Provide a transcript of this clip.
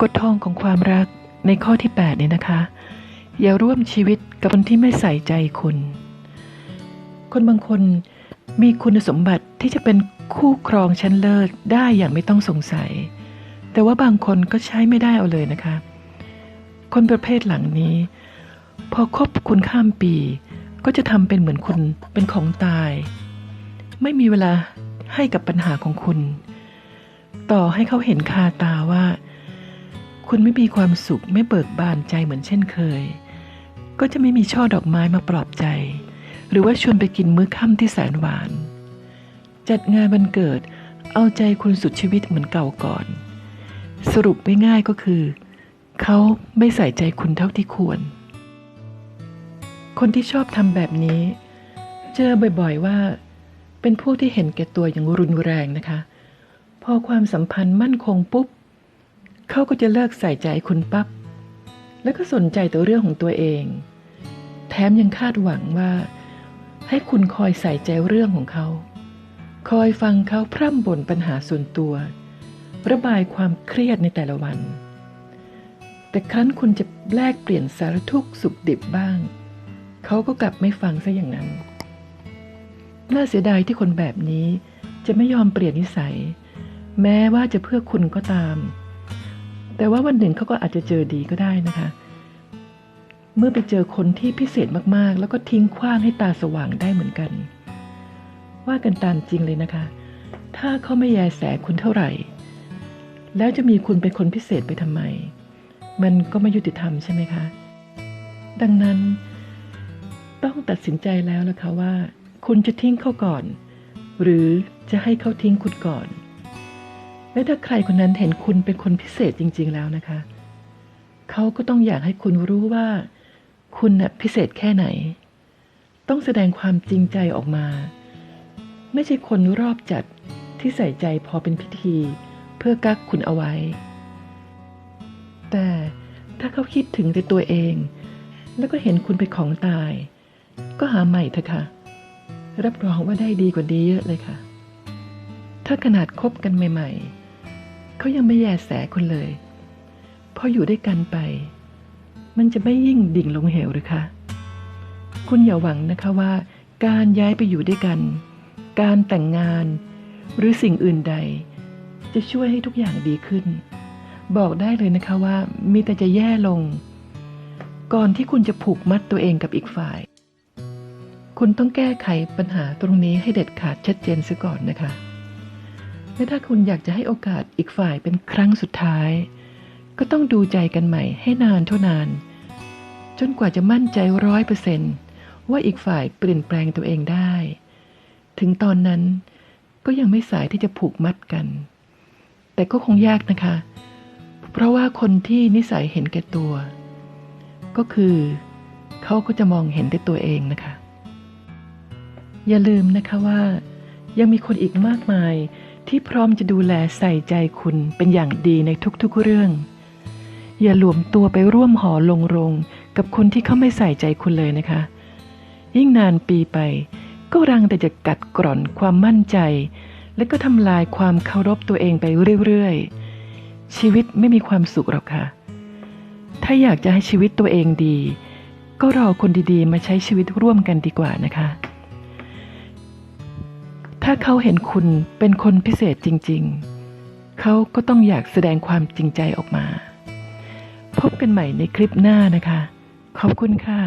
กฎทองของความรักในข้อที่ 8 เนี่ยนะคะ อย่าร่วมชีวิตกับคนที่ไม่ใส่ใจคุณ คนบางคนมีคุณสมบัติที่จะเป็นคู่ครองชั้นเลิศได้อย่างไม่ต้องสงสัย แต่ว่าบางคนก็ใช้ไม่ได้เอาเลยนะคะ คนประเภทหลังนี้ พอคบคุณข้ามปี ก็จะทำเป็นเหมือนคุณเป็นของตาย ไม่มีเวลาให้กับปัญหาของคุณ ต่อให้เขาเห็นคาตาว่า คุณไม่มีความสุขไม่เบิกบานใจเหมือนเช่นเคย ก็จะไม่มีช่อดอกไม้มาปลอบใจ หรือว่าชวนไปกินมื้อค่ำที่แสนหวาน จัดงานวันเกิดเอาใจคุณสุดชีวิตเหมือนเก่าก่อน สรุปไม่ง่ายก็คือ เขาไม่ใส่ใจคุณเท่าที่ควร คนที่ชอบทำแบบนี้ เจอบ่อยๆว่า เป็นพวกที่เห็นแก่ตัวอย่างรุนแรงนะคะ พอความสัมพันธ์มั่นคงปุ๊บ เขาก็จะเลิกใส่ใจคุณปั๊บแล้วก็สนใจแต่เรื่องของตัวเอง แถมยังคาดหวังว่า ให้คุณคอยใส่ใจเรื่องของเขา คอยฟังเขาพร่ำบ่นปัญหาส่วนตัว ระบายความเครียดในแต่ละวัน แต่ครั้นคุณจะแลกเปลี่ยนสารทุกข์สุขดิบบ้าง เขาก็กลับไม่ฟังซะอย่างนั้น น่าเสียดายที่คนแบบนี้จะไม่ยอมเปลี่ยนนิสัย แม้ว่าจะเพื่อคุณก็ตาม แต่ว่าวันหนึ่งเขาก็อาจจะเจอดีก็ได้นะคะ เมื่อไปเจอคนที่พิเศษมากๆ แล้วก็ทิ้งขว้างให้ตาสว่างได้เหมือนกัน ว่ากันตามจริงเลยนะคะ ถ้าเขาไม่แยแสคุณเท่าไหร่ แล้วจะมีคุณเป็นคนพิเศษไปทำไม มันก็ไม่ยุติธรรมใช่ไหมคะ ดังนั้น ต้องตัดสินใจแล้วละคะว่า คุณจะทิ้งเขาก่อน หรือจะให้เขาทิ้งคุณก่อน และถ้าใครคนนั้นเห็นคุณเป็นคนพิเศษจริง ๆ แล้วนะคะ เขาก็ต้องอยากให้คุณรู้ว่า คุณน่ะพิเศษแค่ไหน ต้องแสดงความจริงใจออกมา ไม่ใช่คนรอบจัดที่ใส่ใจพอเป็นพิธี เพื่อกักคุณเอาไว้ แต่ถ้าเขาคิดถึงแต่ตัวเอง แล้วก็เห็นคุณเป็นของตาย ก็หาใหม่เถอะค่ะ รับรองว่าได้ดีกว่าดีเยอะเลยค่ะถ้าขนาดคบกันใหม่ ๆ เขายังไม่แยแสคุณเลย พออยู่ด้วยกันไป มันจะไม่ยิ่งดิ่งลงเหวหรือคะ คุณอย่าหวังนะคะว่า การย้ายไปอยู่ด้วยกัน การแต่งงาน หรือสิ่งอื่นใด จะช่วยให้ทุกอย่างดีขึ้น บอกได้เลยนะคะว่ามีแต่จะแย่ลง ก่อนที่คุณจะผูกมัดตัวเองกับอีกฝ่าย คุณต้องแก้ไขปัญหาตรงนี้ให้เด็ดขาดชัดเจนซะก่อนนะคะ และถ้าคุณอยากจะให้โอกาสอีกฝ่ายเป็นครั้งสุดท้าย ก็ต้องดูใจกันใหม่ให้นานเท่านาน จนกว่าจะมั่นใจร้อยเปอร์เซนว่าอีกฝ่ายเปลี่ยนแปลงตัวเองได้ ถึงตอนนั้นก็ยังไม่สายที่จะผูกมัดกัน แต่ก็คงยากนะคะ เพราะว่าคนที่นิสัยเห็นแก่ตัว ก็คือเขาก็จะมองเห็นแต่ตัวเองนะคะ อย่าลืมนะคะว่า ยังมีคนอีกมากมาย ที่พร้อมจะดูแลใส่ใจคุณเป็นอย่างดีในทุกๆเรื่อง อย่าหลวมตัวไปร่วมหอลงรงกับคนที่เขาไม่ใส่ใจคุณเลยนะคะ ยิ่งนานปีไป ก็รังแต่จะกัดกร่อนความมั่นใจ และก็ทำลายความเคารพตัวเองไปเรื่อยๆ ชีวิตไม่มีความสุขหรอกค่ะ ถ้าอยากจะให้ชีวิตตัวเองดี ก็รอคนดีๆ มาใช้ชีวิตร่วมกันดีกว่านะคะ เขาเห็นคุณเป็นคนพิเศษจริง ๆ เขาก็ต้องอยากแสดงความจริงใจออกมา พบกันใหม่ในคลิปหน้านะคะ ขอบคุณค่ะ